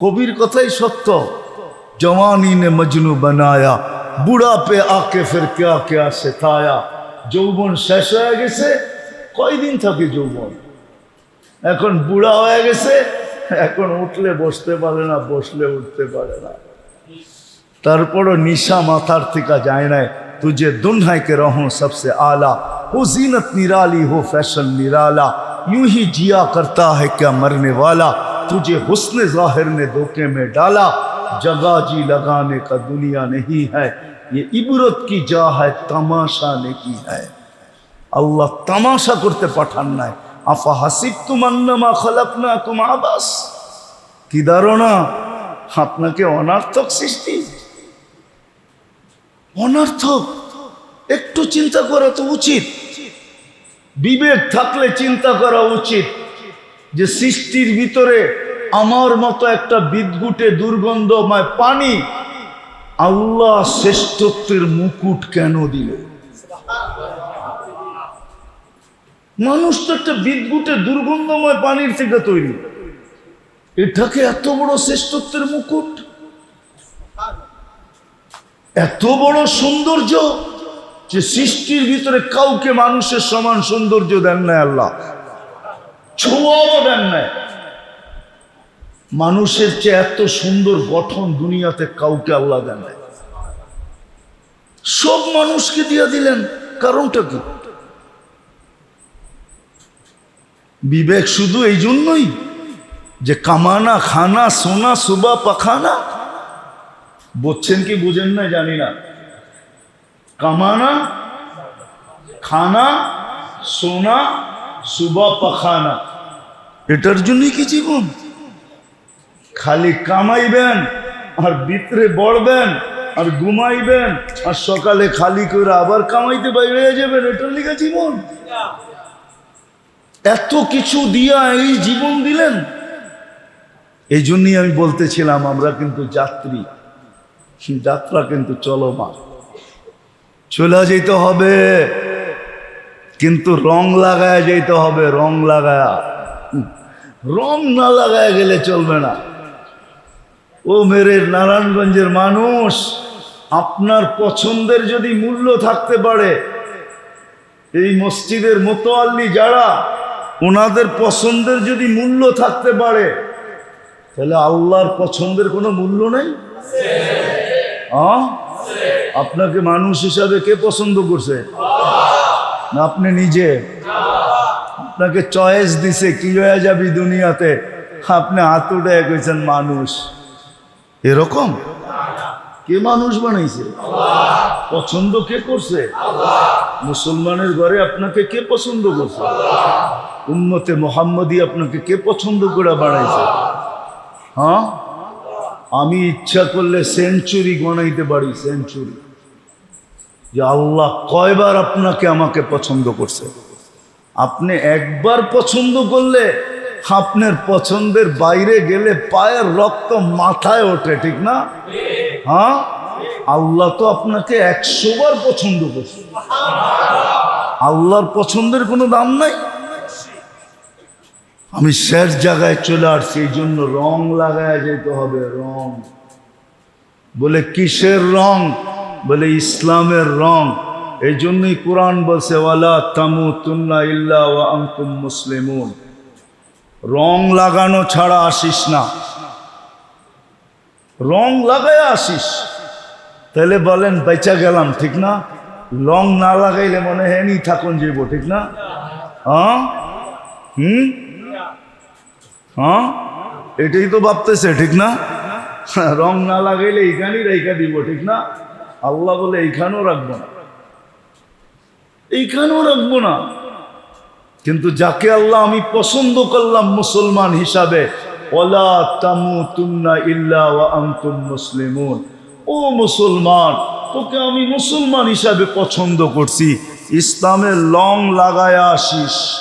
কবির কথাই সত্য জওয়ানি নে মজনু বানায়া বুড়া পে আকে ফের ক্যা ক্যা শেখায়া যৌবন শেষ হয়ে গেছে কয়দিন থাকে যৌবন এখন বুড়া হয়ে গেছে এখন উঠলে বসতে পারে না বসলে উঠতে পারে না তারপরও নিশা মাথার থেকে যায় না तुझे दुन्हाई के रहूं सबसे आला हो जीनत निराली हो फैशन निराला यूं ही जिया करता है क्या मरने वाला तुझे हुस्न जाहिर ने धोखे में डाला जगह जी लगाने का दुनिया नहीं है ये इबरत की जा है तमाशा नहीं है আল্লাহ তামাশা করতে পাঠান নাই আফা হাসিব তুমান্নামা খলাক না কুম আবাস কি ধারণা আপনাকে অনার্থক সৃষ্টি অনার্থক একটু চিন্তা করা তো উচিত বিবেক থাকলে চিন্তা করা উচিত যে সৃষ্টির ভিতরে আমার মতো একটা বিদগুটে দুর্গন্ধময় পানি আল্লাহ শ্রেষ্ঠত্বের মুকুট কেন দিল? মানুষ তো একটা বিদগুটে দুর্গন্ধময় পানির থেকে তৈরি। এটাকে এত বড় শ্রেষ্ঠত্বের মুকুট? এত বড় সৌন্দর্য যে সৃষ্টির ভিতরে কাউকে মানুষের সমান সৌন্দর্য দেন না আল্লাহ। ছোঁয়াও দেন না মানুষের চেয়ে এত সুন্দর গঠন দুনিয়াতে কাউকে আল্লাহ দেন সব মানুষকে দিয়ে দিলেন, কারণটা কি? বিবেক শুধু এই জন্যই যে কামানা, খানা, সোনা, সুবা, পাখানা। বুঝছেন কি বুঝেন না জানি না। কামানা, খানা, সোনা সুবা পাখানা। এটার জন্যই কি জীবন? খালি কামাইবেন আর ভিতরে বড়বেন আর ঘুমাইবেন আর সকালে খালি করে আবার কামাইতে বাইরে যাবেন এটার লিখে জীবন। এত কিছু দিয়া এই জীবন দিলেন। এই জন্যই আমি বলতেছিলাম আমরা কিন্তু যাত্রী। যাত্রা কিন্তু চলমান। চলে যেতে হবে। কিন্তু রং লাগায় যেতে হবে, রং লাগায়া। রং না লাগায় গেলে চলবে না। ও মেরে নারায়ণগঞ্জের মানুষ, আপনার পছন্দের যদি মূল্য থাকতে পারে, এই মসজিদের মোতোয়াল্লি যারা, ওনাদের পছন্দের যদি মূল্য থাকতে পারে, তাহলে আল্লাহর পছন্দের কোনো মূল্য নেই? আপনাকে মানুষ হিসাবে কে পছন্দ করছে? না, আপনি নিজে। আপনাকে চয়েস দিছে, কি হয়ে যাবি দুনিয়াতে? আপনি হাত উঠে কইছেন, মানুষ। এরকম? কে মানুষ বানাইছে? পছন্দ কে করছে? মুসলমানের ঘরে আপনাকে কে পছন্দ করছে? উম্মতে মোহাম্মদী আপনাকে কে পছন্দ করে বানাইছে? হ্যাঁ? আমি ইচ্ছা করলে সেঞ্চুরি গণাইতে পারি সেঞ্চুরি যে আল্লাহ কয়বার আপনাকে আমাকে পছন্দ করছে। আপনি একবার পছন্দ করলে আপনার পছন্দের বাইরে গেলে পায়ের রক্ত মাথায় ওঠে, ঠিক না? হ্যাঁ? আল্লাহ তো আপনাকে একশো বার পছন্দ করছে। আল্লাহর পছন্দের কোনো দাম নাই। আমি শেষ জায়গায় চলে আসছি, এই জন্য রং লাগায় যেতে হবে, রং। বলে, কিসের রং? বলে, ইসলামের রং এই জন্যই কোরআন বলছে, ওয়ালা তামু তুন্না ইল্লা আনতুম মুসলিমুন। রং লাগানো ছাড়া আসিস না। রং লাগায় আসিস। তাহলে বলেন, বেচা গেলাম, ঠিক না? রং না লাগাইলে মনে হয় নি থাকুন যাইব ঠিক না? হ্যাঁ? হুম? হ্যাঁ? এটাই তো ভাবতেছে, ঠিক না? রং না লাগাইলে এইখানেই রেখা দিব, ঠিক না? আল্লাহ বলে, এইখানেও রাখব না। এইখানেও রাখব না। কিন্তু যাকে আল্লাহ আমি পছন্দ করলাম মুসলমান হিসাবে ওলা তামু তুন্না ইল্লা আনতুম মুসলিমুন। ও মুসলমান, তোকে আমি মুসলমান হিসাবে পছন্দ করছি। ইসলামের লং লাগায় আসিস।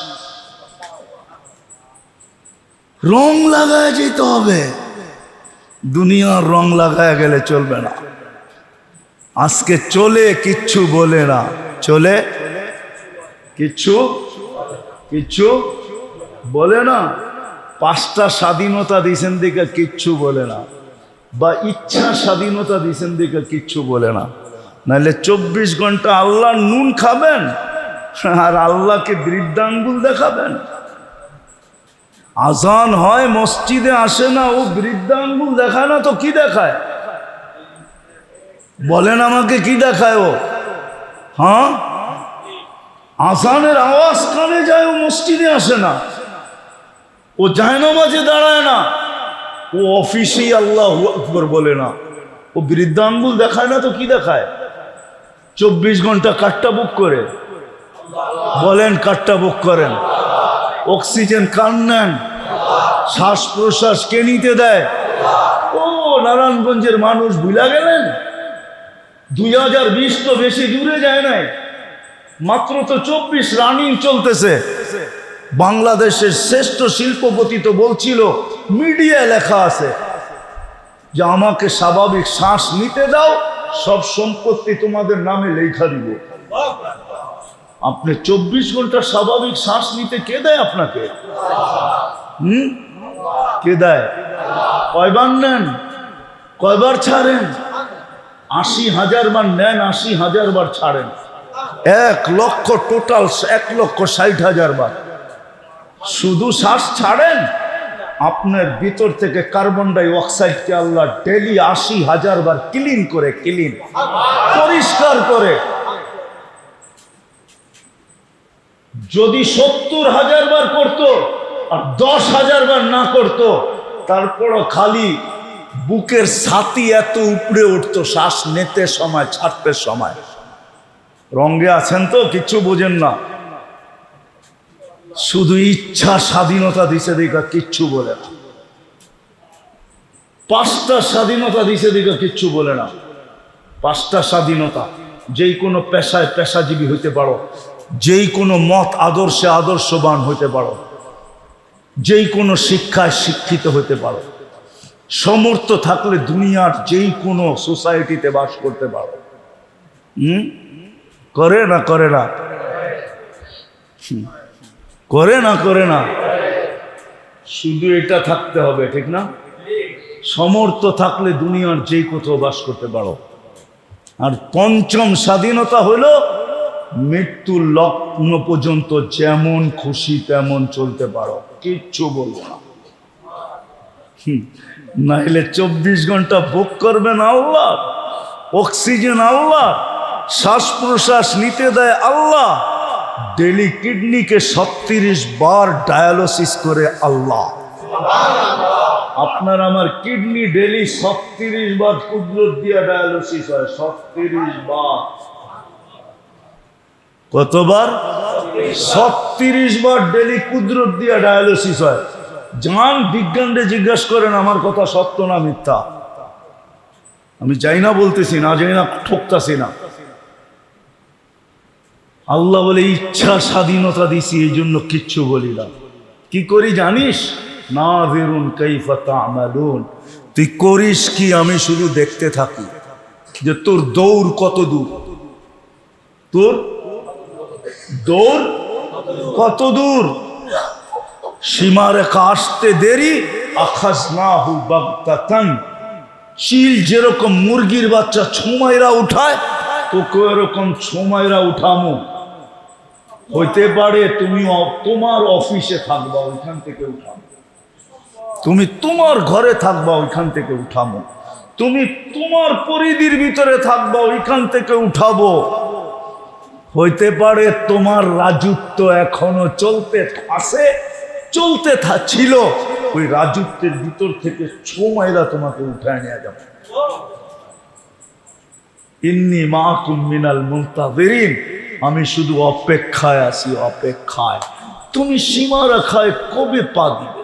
রং লাগায় যেতে হবে। দুনিয়ার রং লাগায় গেলে চলবে না। আজকে চলে কিচ্ছু বলে না। চলে? কিচ্ছু? কিচ্ছু? বলে না। পাঁচটা স্বাধীনতা দিয়েছেন দিকে কিচ্ছু বলে না। বা ইচ্ছা স্বাধীনতা দিয়েছেন দিকে কিচ্ছু বলে না। নাহলে চব্বিশ ঘণ্টা আল্লাহ নুন খাবেন আর আল্লাহকে বৃদ্ধাঙ্গুল দেখাবেন। আজান হয়, মসজিদে আসে না, ও বৃদ্ধাঙ্গুল দেখায় না তো কি দেখায়? বলেন আমাকে কি দেখায় ও? হ্যাঁ? আসানের আওয়াজ কানে যায়, ও মসজিদে আসে না। ও যায় নামাজে দাঁড়ায় না। ও অফিসেই আল্লাহ আকবর বলে না। ও বৃদ্ধাঙ্গুল দেখায় না তো কি দেখায়? চব্বিশ ঘণ্টা কাটটা বুক করে। বলেন কাটটা বুক করেন। অক্সিজেন কান নেন। শ্বাস প্রশ্বাস কে নিতে দেয়? ও নারায়ণগঞ্জের মানুষ, ভুলা গেলেন? দুই হাজার বিশ তো বেশি দূরে যায় নাই। মাত্র তো চব্বিশ রানিং চলতেছে। বাংলাদেশের শ্রেষ্ঠ শিল্পপতি তো বলছিল, মিডিয়ায় লেখা আছে যে আমাকে স্বাভাবিক শ্বাস নিতে দাও, সব সম্পত্তি তোমাদের নামে লেখা দিব। আপনি চব্বিশ ঘণ্টা স্বাভাবিক শ্বাস নিতে কে দেয় আপনাকে? হুম? কে দেয়? কয়বার নেন? কয়বার ছাড়েন? আশি হাজার বার নেন, আশি হাজার বার ছাড়েন। এক লক্ষ টোটাল এক লক্ষ ষাট হাজার বার। শুধু শ্বাস ছাড়েন, আপনার ভিতর থেকে কার্বন ডাই অক্সাইডকে আল্লাহ ডেলি আশি হাজার বার ক্লিন করে ক্লিন পরিষ্কার করে। যদি সত্তর হাজার বার করত আর দশ হাজার বার না করত, তারপরও খালি বুকের ছাতি এত উপরে উঠতো, শ্বাস নিতে সময়, ছাড়তে সময়। রঙ্গে আছেন তো, কিচ্ছু বোঝেন না। শুধু ইচ্ছা স্বাধীনতা দিছে দেখা, কিচ্ছু বলে না। পাঁচটা স্বাধীনতা দিছে দেখা, কিচ্ছু বলে না। পাঁচটা স্বাধীনতা, যেই কোনো পেশায় পেশাজীবী হইতে পারো, যেই কোনো মত আদর্শে আদর্শবান হইতে পারো, যেই কোনো শিক্ষায় শিক্ষিত হতে পারো। সমর্থ থাকলে দুনিয়ার যেই কোনো সোসাইটিতে বাস করতে পারো। হুম? করে না করে না। করে না করে না। শুধু এটা থাকতে হবে, ঠিক না? সমর্থ থাকলে দুনিয়ার যেই কোথাও বাস করতে পারো। আর পঞ্চম স্বাধীনতা হলো মৃত্যুর লগ্ন পর্যন্ত যেমন খুশি তেমন চলতে পারো। কিচ্ছু বলব না। নাহলে চব্বিশ ঘণ্টা বুক করবেন আল্লাহ, অক্সিজেন আল্লাহ শ্বাস প্রশ্বাস নিতে দেয় আল্লাহ ডেলি কিডনিকে সত্তিরিশ বার ডায়ালিসিস করে আল্লাহ। আপনার আমার কিডনি ডেলি সত্তিরিশ বার কুদরত দিয়া ডায়ালিসিস হয়, সত্তিরিশ বার। কতবার? সত্তিরিশ বার ডেলি কুদরত দিয়া ডায়ালিসিস হয়। যান বিজ্ঞানরে জিজ্ঞেস করেন, আমার কথা সত্য না মিথ্যা? আমি যাই না বলতেছি না যাই না, ঠকতাছি না। আল্লাহ বলে, ইচ্ছা স্বাধীনতা দিছি এই জন্য কিচ্ছু বলি না। কি করি জানিস? না বেরুন কৈফতা আমালুন তুই করিস কি, আমি শুধু দেখতে থাকি যে তোর দৌড় কত দূর। তোর দৌড় কত দূর? সীমারেখা আসতে দেরি আখাস না হু বাগতাতান। চিল যেরকম মুরগির বাচ্চা ছোমাইরা উঠায় তোকে এরকম ছোমাইরা উঠামো। হইতে পারে তুমি তোমার অফিসে থাকবা, ওইখান থেকে উঠামো। তুমি তোমার ঘরে থাকবা, ওইখান থেকে উঠামো। তুমি তোমার পরিধির ভিতরে থাকবা, ওইখান থেকে উঠাবো। হইতে পারে তোমার রাজত্ব এখনও চলতে আছে চলতে ছিল। ওই রাজত্বের ভিতর থেকে ছোমাইরা তোমাকে উঠায় নিয়ে যাবে। ইন্নি মা কুমিনাল মুন্তাদিরিন আমি শুধু অপেক্ষায় আছি, অপেক্ষায়। তুমি সীমা রেখায় কবে পা দিবে?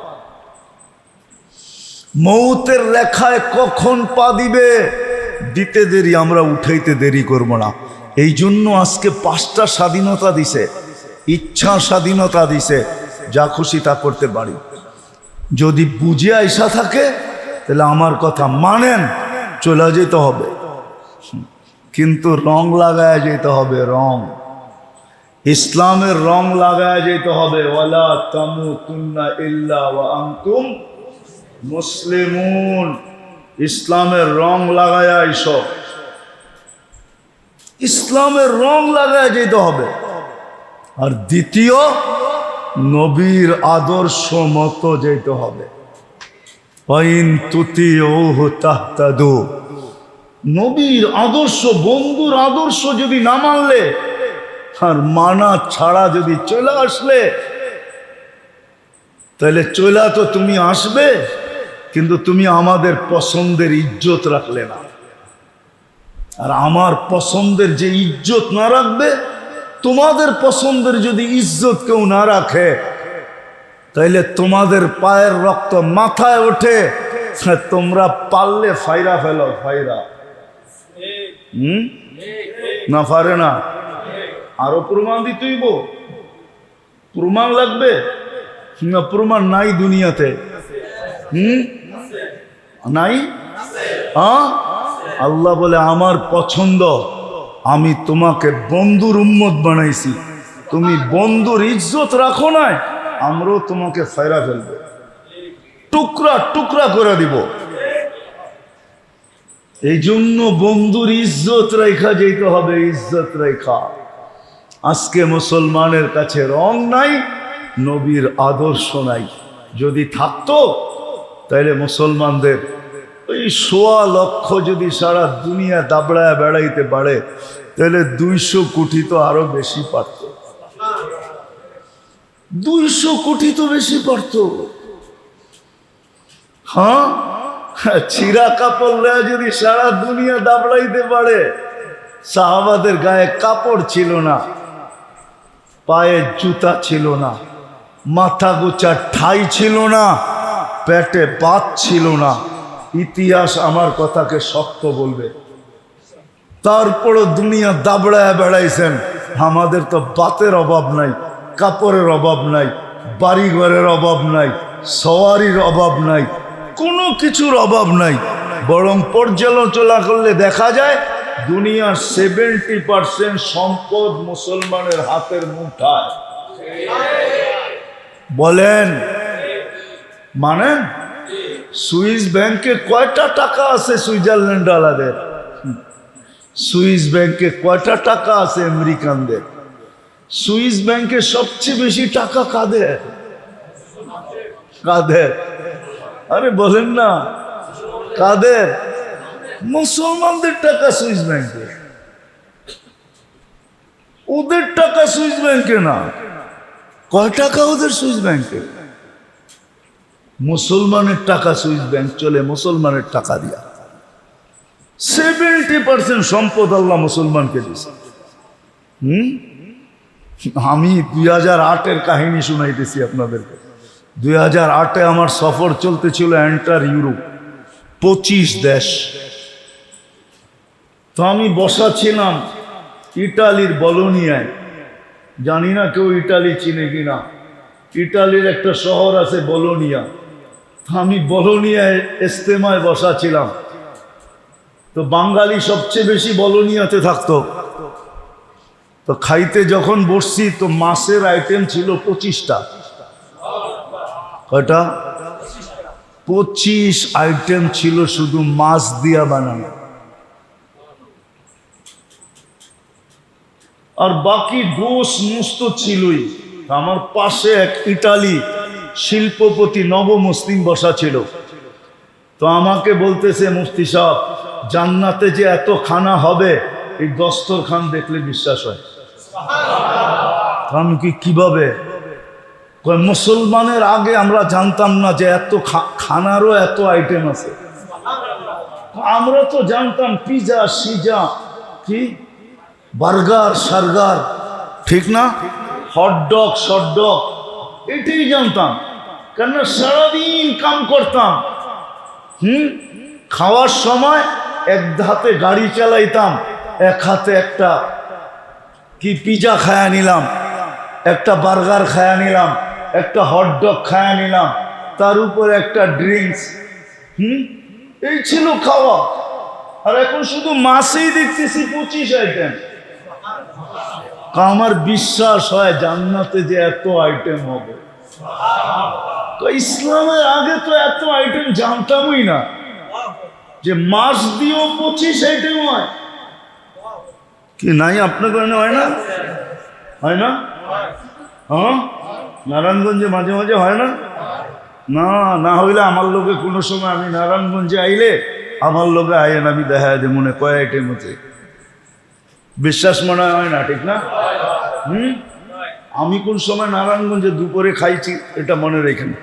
মৌতের রেখায় কখন পা দিবে? দিতে দেরি, আমরা উঠাইতে দেরি করব না। এই জন্য আজকে পাঁচটা স্বাধীনতা দিছে। ইচ্ছা স্বাধীনতা দিছে। যা খুশি তা করতে পারি। যদি বুঝে আইসা থাকে, তাহলে আমার কথা মানেন, চলে যেতে হবে। কিন্তু রং লাগায় যেতে হবে রং। ইসলামের রং লাগায় যেতে হবে। ওয়ালা তামুতুন্না ইল্লা ওয়া মুসলিমুন। ইসলামের রং লাগায় এইসব ইসলামের রং লাগায় যেতে হবে। আর দ্বিতীয় নবীর আদর্শ মতো যেতে হবে। তুতি নবীর আদর্শ, বন্ধুর আদর্শ যদি না মানলে আর মানা ছাড়া যদি চলে আসলে, তাহলে চলা তো তুমি আসবে, কিন্তু তুমি আমাদের পছন্দের ইজ্জত রাখলে না। আর আমার পছন্দের যে ইজ্জত না রাখবে তোমাদের পছন্দের যদি ইজ্জত কেউ না রাখে, তাইলে তোমাদের পায়ের রক্ত মাথায় ওঠে তোমরা পারলে ফাইরা ফেলো, ফাইরা। হুম? না পারে না। আরও প্রমাণ দিতেইব প্রমাণ লাগবে? প্রমাণ নাই দুনিয়াতে। হুম? নাই? হ্যাঁ আল্লাহ বলে, আমার পছন্দ। আমি তোমাকে বন্ধুর উম্মত বানাইছি। তুমি বন্ধুর ইজ্জত রাখো নাই, আমরাও তোমাকে ফায়রা ফেলব। টুকরা টুকরা করে দিব। এই জন্য বন্ধুর ইজ্জত রেখা যেতে হবে, ইজ্জত রেখা আজকে মুসলমানের কাছে রং নাই, নবীর আদর্শ নাই। যদি থাকতো, তাইলে মুসলমানদের ওই সোয়া লক্ষ যদি সারা দুনিয়া দাবড়ায় বেড়াইতে পারে, তাহলে দুইশো কোটি তো আরও বেশি পারত। দুইশো কোটি তো বেশি পারত। হ্যাঁ? ছিঁড়া কাপড় নেয়া যদি সারা দুনিয়া দাবড়াইতে পারে, সাহাবাদের গায়ে কাপড় ছিল না, পায়ে জুতা ছিল না, মাথা গোচা ঠাই ছিল না, পেটে বাত ছিল না। ইতিহাস আমার কথাকে শক্ত বলবে। তারপরও দুনিয়া দাবড়ায় বেড়াইছেন। আমাদের তো বাতের অভাব নাই, কাপড়ের অভাব নাই, বাড়িঘরের অভাব নাই, সওয়ারির অভাব নাই, কোনো কিছুর অভাব নাই। বরং পর্যালোচনা করলে দেখা যায় দুনিয়ার সেভেন্টি পার্সেন্ট সম্পদ মুসলমানের হাতের মুঠায়। বলেন। মানে সুইস ব্যাংকে কয়টা টাকা আছে সুইজারল্যান্ড আলাদের সুইস ব্যাংকে কয়টা টাকা আছে আমেরিকানদের? সুইস ব্যাংকে সবচেয়ে বেশি টাকা কাদের? কাদের? আরে বলেন না। কাদের? মুসলমানদের টাকা সুইস ব্যাংকে। ওদের টাকা সুইস ব্যাংকে না। কয় টাকা ওদের সুইস ব্যাংকে? মুসলমানের টাকা সুইস ব্যাংক চলে, মুসলমানের টাকা দিয়া। সেভেন্টি পার্সেন্ট সম্পদ আল্লাহ মুসলমানকে দিছে হুম? আমি দুই হাজার আটের কাহিনী শুনাইতেছি আপনাদেরকে। দুই হাজার আটে আমার সফর চলতেছিল এন্টার ইউরোপ পঁচিশ দেশ। তো আমি বসা ছিলাম ইটালির বলোনিয়ায়। জানি না কেউ ইটালি চিনে কিনা। ইটালির একটা শহর আছে বলোনিয়া। আমি বলনিয়ায় ইস্তেমায় বসা ছিলাম। তো বাঙালি সবচেয়ে বেশি বলনিয়াতে থাকতো। তো খাইতে যখন বসছি, তো মাছের আইটেম ছিল পঁচিশটা। কয়টা? পঁচিশ আইটেম ছিল শুধু মাছ দিয়া বানানো। আর বাকি গোস মুস্ত ছিলই। আমার পাশে এক ইটালি শিল্পপতি নব মুসলিম বসা ছিল। তো আমাকে বলতেছে, মুফতি সাহেব, জান্নাতে যে এত খানা হবে, এই দস্তর খান দেখলে বিশ্বাস হয়। আমি কি, কীভাবে? মুসলমানের আগে আমরা জানতাম না যে এত খানারও এত আইটেম আছে। আমরা তো জানতাম, পিজা, সিজা, কি? বার্গার, সার্গার, ঠিক না? হটডগ, শটডগ। এটাই জানতাম। কেননা সারাদিন কাম করতাম। হুম? খাওয়ার সময় এক হাতে গাড়ি চালাইতাম, এক হাতে একটা কি পিজা খায়া নিলাম, একটা বার্গার খায়া নিলাম, একটা হটডগ খায়া নিলাম, তার উপর একটা ড্রিঙ্কস হুম? এই ছিল খাওয়া। আর এখন শুধু মাসেই দেখতেছি পঁচিশ আইটেম আমার বিশ্বাস হয় জান্নাতে যে এত আইটেম হবে। ইসলামের আগে তো এত আইটেম জানতামই না। যে মাস দিয়েও পঁচিশ আইটেম হয়। কি নাই আপনার কারণে হয় না? হয় না? হ্যাঁ? নারায়ণগঞ্জে মাঝে মাঝে হয় না? না না হইলে আমার লোকে কোনো সময় আমি নারায়ণগঞ্জে আইলে আমার লোকে আইন আমি দেখা যায় মনে কয় আইটেম হচ্ছে বিশ্বাস মনে হয় না, ঠিক না? হুম? আমি কোন সময় নারায়ণগঞ্জে দুপুরে খাইছি, এটা মনে রেখেন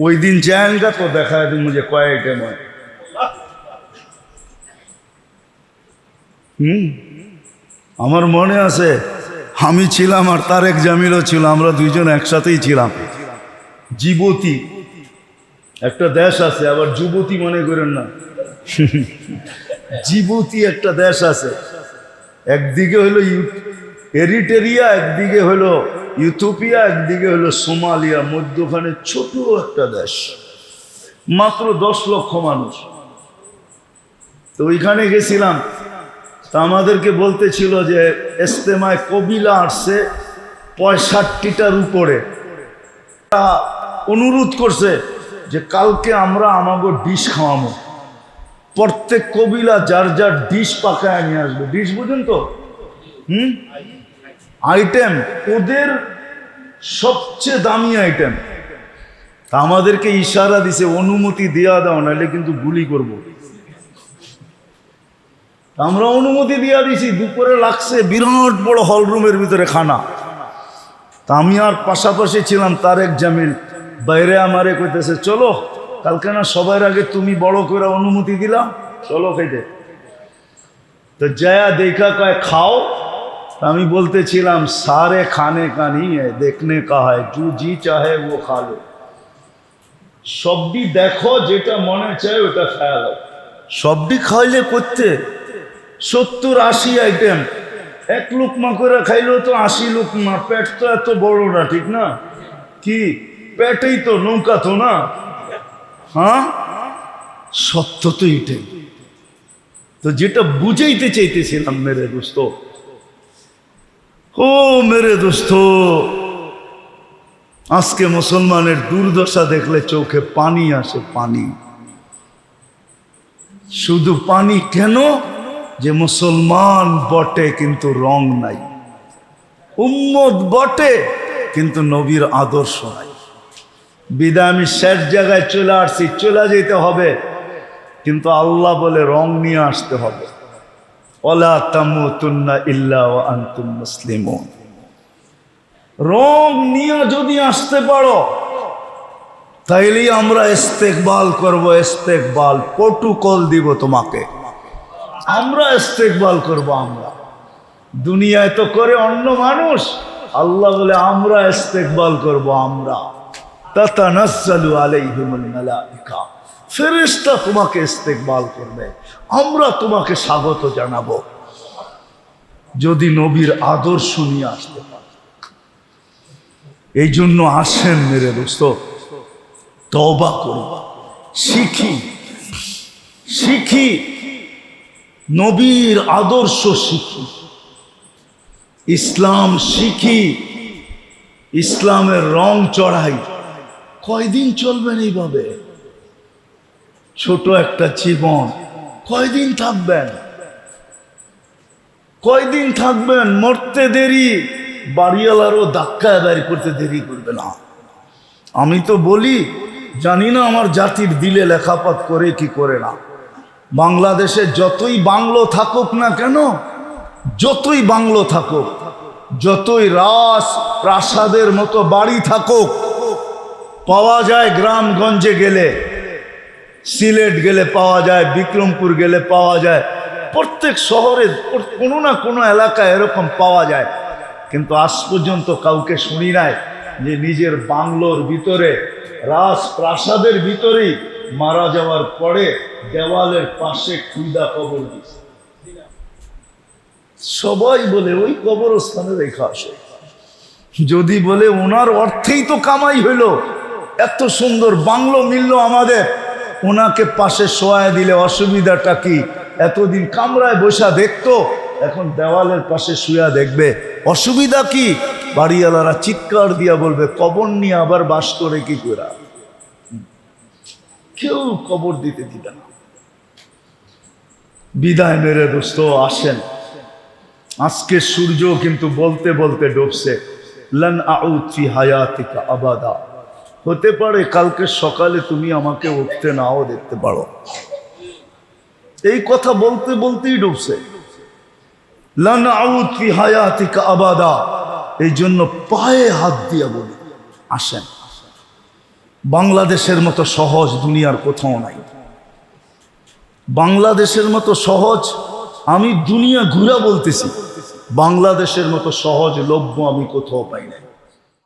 ওই দিন যায়গা তো দেখা যায় মুঝে কয় আইটেম হুম? আমার মনে আছে, আমি ছিলাম আর তারেক জামিলও ছিল, আমরা দুইজন একসাথেই ছিলাম। জীবতী একটা দেশ আছে, আবার যুবতী মনে করেন না। জীবতী একটা দেশ আছে। একদিকে হলো এরিটেরিয়া, একদিকে হলো ইউথোপিয়া একদিকে হলো সোমালিয়া, মধ্যখানে ছোট একটা দেশ। মাত্র দশ লক্ষ মানুষ। তো ওইখানে গেছিলাম। তা আমাদেরকে বলতেছিল যে এস্তেমায় কবিলা আসছে পঁয়ষট্টিটার উপরে। তা অনুরোধ করছে যে কালকে আমরা আমাকে ডিশ খাওয়াবো প্রত্যেক কবিলা যার যার ডিশ পাকায় নিয়ে আসবে। ডিশ বুঝেন তো? হুম? আইটেম ওদের সবচেয়ে দামি আইটেম তা আমাদেরকে ইশারা দিছে, অনুমতি দেওয়া দাও, নাহলে কিন্তু গুলি করব। আমরা অনুমতি দিয়া দিছি, দুপুরে লাগছে বিরাট বড় হল রুমের ভিতরে খানা। তা আমি আর পাশাপাশি ছিলাম, তারেক জামিল। বাইরে আমারে কইতেছে, চলো কালকে না সবার আগে তুমি বড় করে অনুমতি দিলাম চলো খেতে। তো জয়া দেখা কয়, খাও? আমি বলতেছিলাম, সারে খানে কানি দেখনে কাহায় জু জি চাহে ও খালো সবটি দেখো, যেটা মনে চায় ওটা খেয়াল সবটি খাইলে করতে? সত্তর আশি আইটেম এক লুকমা করে খাইলেও তো আশি লুকমা, পেট তো এত বড় না, ঠিক না? কি? পেটেই তো নৌকা তো না? হ্যাঁ? সত্য তো এটাই। তো যেটা বুঝাইতে চাইতেছিলাম, মেরে দোস্ত। ও মেরে দোস্ত, আজকে মুসলমানের দুর্দশা দেখলে চোখে পানি আসে, পানি। শুধু পানি কেন? যে মুসলমান বটে, কিন্তু রং নাই। উম্মত বটে, কিন্তু নবীর আদর্শ নাই। বিদায় আমি শেষ জায়গায় চলে আসছি, চলে যেতে হবে। কিন্তু আল্লাহ বলে রং নিয়ে আসতে হবে। রং নিয়ে যদি আসতে পারো, তাইলেই আমরা ইস্তেকবাল করব, ইস্তেকবাল প্রোটোকল দিব তোমাকে। আমরা ইস্তেকবাল করব আমরা। দুনিয়ায় তো করে অন্য মানুষ। আল্লাহ বলে আমরা ইস্তেকবাল করব আমরা। তাতানাজ্জালু তোমাকে ইস্তেকবাল করবে। আমরা তোমাকে স্বাগত জানাব। যদি নবীর আদর্শ নিয়ে আসতে পারে। এই জন্য আসেন মেরে দোস্ত। তবা করি। শিখি। শিখি। নবীর আদর্শ শিখি। ইসলাম শিখি। ইসলামের রং চড়াই। কয়দিন চলবেন এইভাবে? ছোট একটা জীবন। কয়দিন থাকবেন? কয়দিন থাকবেন? মরতে দেরি, বাড়িওয়ালারও ধাক্কা বের করতে দেরি করবে না। আমি তো বলি, জানি না আমার জাতির দিলে লেখাপাত করে কি করে না। বাংলাদেশে যতই বাংলো থাকুক না কেন, যতই বাংলো থাকুক, যতই রাস প্রাসাদের মতো বাড়ি থাকুক পাওয়া যায় গ্রামগঞ্জে গেলে। সিলেট গেলে পাওয়া যায়, বিক্রমপুর গেলে পাওয়া যায়। প্রত্যেক শহরে কোনো না কোনো এলাকায় এরকম পাওয়া যায়। কিন্তু আজ পর্যন্ত কাউকে শুনি নাই যে নিজের বাংলোর ভিতরে রাজ প্রাসাদের ভিতরেই মারা যাওয়ার পরে দেওয়ালের পাশে খুইদা কবর দিছে সবাই বলে ওই কবরস্থানে রেখা আসে যদি বলে ওনার অর্থেই তো কামাই হইল এত সুন্দর বাংলো মিলল আমাদের। ওনাকে পাশে শোয়ায় দিলে অসুবিধাটা কি? এতদিন কামরায় বসা দেখতো, এখন দেওয়ালের পাশে শুয়া দেখবে। অসুবিধা কি? বাড়িওয়ালারা চিৎকার দিয়া বলবে, কবর নিয়ে আবার বাস করে কি করে কেউ কবর দিতে দিবে না। বিদায় মেরে দোস্ত, আসেন। আজকে সূর্য কিন্তু বলতে বলতে ডুবছে। লন আউদ ফি হায়াতিকা আবাদা। হতে পারে কালকে সকালে তুমি আমাকে উঠতে নাও দেখতে পারো। এই কথা বলতে বলতেই ডুবছে। আবাদা। এই জন্য পায়ে হাত দিয়া বলি, আসেন। বাংলাদেশের মতো সহজ দুনিয়ার কোথাও নাই। বাংলাদেশের মতো সহজ আমি দুনিয়া ঘুরা বলতেছি। বাংলাদেশের মতো সহজ লভ্য আমি কোথাও পাই নাই।